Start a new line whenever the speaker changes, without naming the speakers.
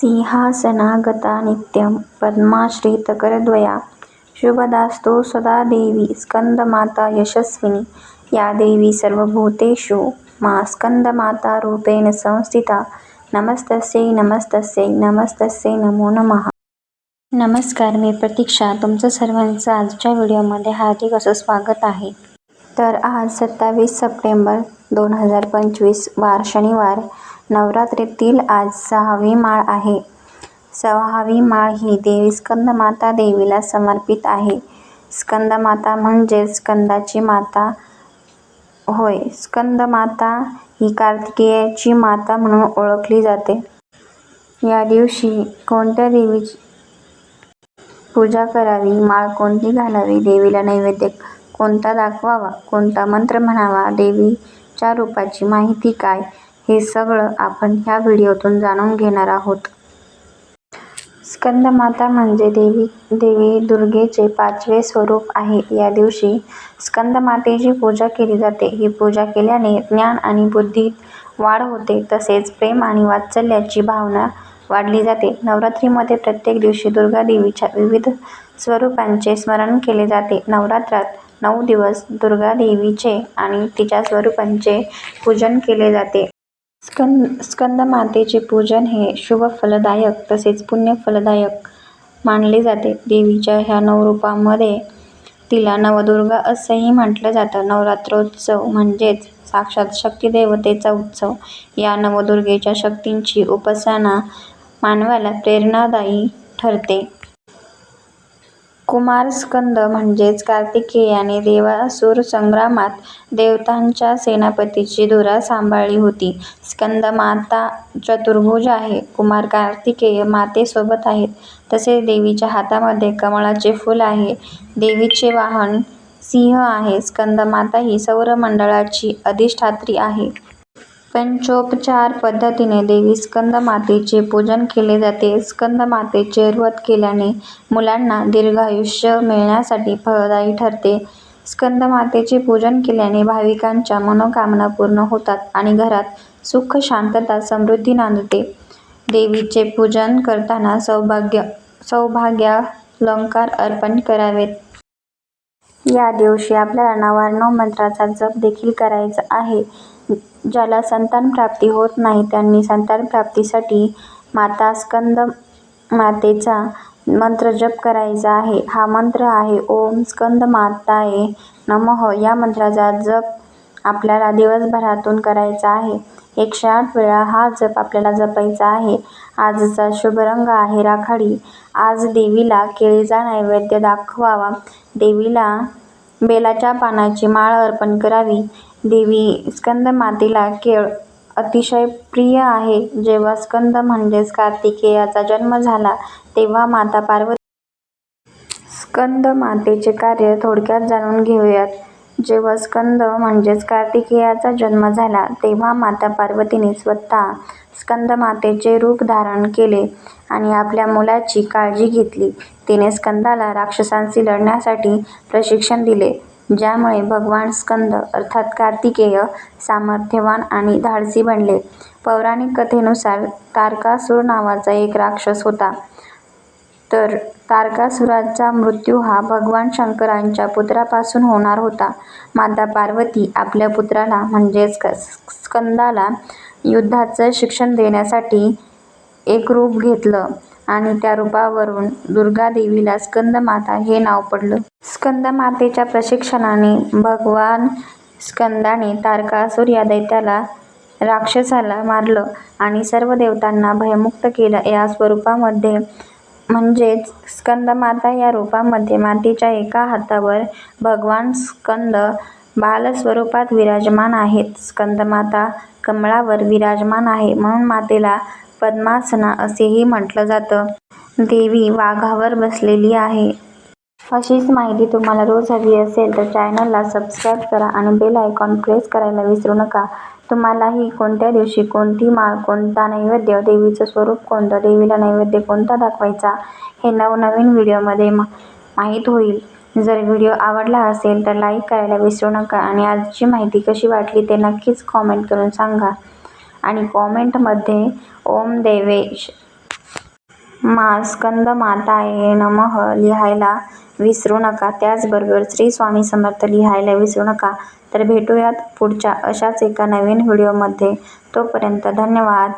सिंहासनागता नित्यं पद्माश्रितकरद्वया। शुभदास्तु सदा देवी स्कन्दमाता यशस्विनी। या देवी सर्वभूतेषु मा स्कन्दमातारूपेण संस्थिता। नमस्तस्यै नमस्तस्यै नमस्तस्यै नमो नमः। नमस्कार मी प्रतीक्षा तुमचं सर्वांचं आजच्या व्हिडिओमध्ये हार्दिक असं स्वागत आहे. तर आज सत्तावीस सप्टेंबर दोन हजार पंचवीस वार शनिवार. नवरात्रीतील आज सहावी माळ आहे. सहावी माळ ही देवी स्कंदमाता देवीला समर्पित आहे. स्कंदमाता म्हणजेच स्कंदाची माता होय. स्कंदमाता ही कार्तिकेयाची माता म्हणून ओळखली जाते. या दिवशी कोणत्या देवीची पूजा करावी माळ कोणती घालावी देवीला नैवेद्य कोणता दाखवावा कोणता मंत्र म्हणावा देवीच्या रूपाची माहिती काय? हे सगळं आपण ह्या व्हिडिओतून जाणून घेणार आहोत. स्कंदमाता म्हणजे देवी. देवी दुर्गेचे पाचवे स्वरूप आहे. या दिवशी स्कंदमातेची पूजा केली जाते. ही पूजा केल्याने ज्ञान आणि बुद्धीत वाढ होते. तसेच प्रेम आणि वात्सल्याची भावना वाढली जाते. नवरात्रीमध्ये प्रत्येक दिवशी दुर्गा देवीच्या विविध स्वरूपांचे स्मरण केले जाते. नवरात्रात नऊ दिवस दुर्गा देवीचे आणि तिच्या स्वरूपांचे पूजन केले जाते. स्कंद स्कंदमातेचे पूजन हे शुभ फलदायक तसेच पुण्य फलदायक मानले जाते. देवीच्या ह्या नऊ रूपांमध्ये तिला नवदुर्गा असंही म्हटलं जातं. नवरात्रोत्सव म्हणजेच साक्षात शक्तिदेवतेचा उत्सव. या नवदुर्गेच्या शक्तींची उपासना मानवाला प्रेरणादायी ठरते. कुमारस्कंद म्हणजेच कार्तिकेयाने देवासुर संग्रामात देवतांच्या सेनापतीची धुरा सांभाळली होती. स्कंदमाता चतुर्भुज आहे. कुमार कार्तिकेय मातेसोबत आहेत. तसेच देवीच्या हातामध्ये कमळाचे फूल आहे. देवीचे वाहन सिंह आहे. स्कंदमाता ही सौरमंडळाची अधिष्ठात्री आहे. पंचोपचार पद्धतीने देवी स्कंदमातेचे पूजन केले जाते. स्कंदमातेचे व्रत केल्याने मुलांना दीर्घायुष्य मिळण्यासाठी फलदायी ठरते. स्कंदमातेचे पूजन केल्याने भाविकांच्या मनोकामना पूर्ण होतात आणि घरात सुख शांतता समृद्धी नांदते. देवीचे पूजन करताना सौभाग्य सौभाग्यालंकार अर्पण करावेत. या दिवशी आपल्याला नव्याण्णव मंत्राचा जप देखील करायचा आहे. ज्याला संतानप्राप्ती होत नाही त्यांनी संतानप्राप्तीसाठी माता स्कंद मातेचा मंत्र जप करायचा आहे. हा मंत्र आहे ओम स्कंद माताये नमः. या मंत्राचा जप आपल्याला दिवसभरातून करायचा आहे. एकशे आठ वेळा हा जप आपल्याला जपायचा आहे. आजचा शुभ रंग आहे राखाडी. आज देवीला केळीचा नैवेद्य दाखवावा. देवीला बेलाच्या पानाची माळ अर्पण करावी. देवी स्कंदमातेला केळ अतिशय प्रिय आहे. जेव्हा स्कंद म्हणजेच कार्तिकेयाचा जन्म झाला तेव्हा माता पार्वती स्कंदमातेचे कार्य थोडक्यात जाणून घेऊयात. जेव्हा स्कंद म्हणजेच कार्तिकेयाचा जन्म झाला तेव्हा माता पार्वतीने स्वतः स्कंदमातेचे रूप धारण केले आणि आपल्या मुलाची काळजी घेतली. तिने स्कंदाला राक्षसांशी लढण्यासाठी प्रशिक्षण दिले. ज्यामुळे भगवान स्कंद अर्थात कार्तिकेय सामर्थ्यवान आणि धाडसी बनले. पौराणिक कथेनुसार तारकासूर नावाचा एक राक्षस होता. तर तारकासुराचा मृत्यू हा भगवान शंकरांच्या पुत्रापासून होणार होता. माता पार्वती आपल्या पुत्राला म्हणजेच स्कंदाला युद्धाचं शिक्षण देण्यासाठी एक रूप घेतलं. आणि त्या रूपावरून दुर्गा देवीला स्कंदमाता हे नाव पडलं. स्कंदमातेच्या प्रशिक्षणाने भगवान स्कंदाने तारकासूर या दैत्याला राक्षसाला मारलं आणि सर्व देवतांना भयमुक्त केलं. या स्वरूपामध्ये म्हणजेच स्कंदमाता या रूपामध्ये मातेच्या एका हातावर भगवान स्कंद बालस्वरूपात विराजमान आहेत. स्कंदमाता कमळावर विराजमान आहे. म्हणून मातेला पद्मासना असेही म्हटलं जातं. देवी वाघावर बसलेली आहे. अशीच माहिती तुम्हाला रोज हवी असेल तर चॅनलला सबस्क्राईब करा आणि बेल आयकॉन प्रेस करायला विसरू नका. तुम्हालाही कोणत्या दिवशी कोणती माळ कोणता नैवेद्य देवीचं स्वरूप कोणतं देवीला नैवेद्य कोणता दाखवायचा हे नवनवीन व्हिडिओमध्ये माहीत होईल. जर व्हिडिओ आवडला असेल तर लाईक करायला विसरू नका आणि आजची माहिती कशी वाटली ते नक्कीच कॉमेंट करून सांगा. आणि कॉमेंटमध्ये ओम देवेश मा स्कंदमाताये नमः लिहायला विसरू नका. त्याचबरोबर श्री स्वामी समर्थ लिहायला विसरू नका. तर भेटूयात पुढच्या अशाच एका नवीन व्हिडिओमध्ये. तोपर्यंत धन्यवाद.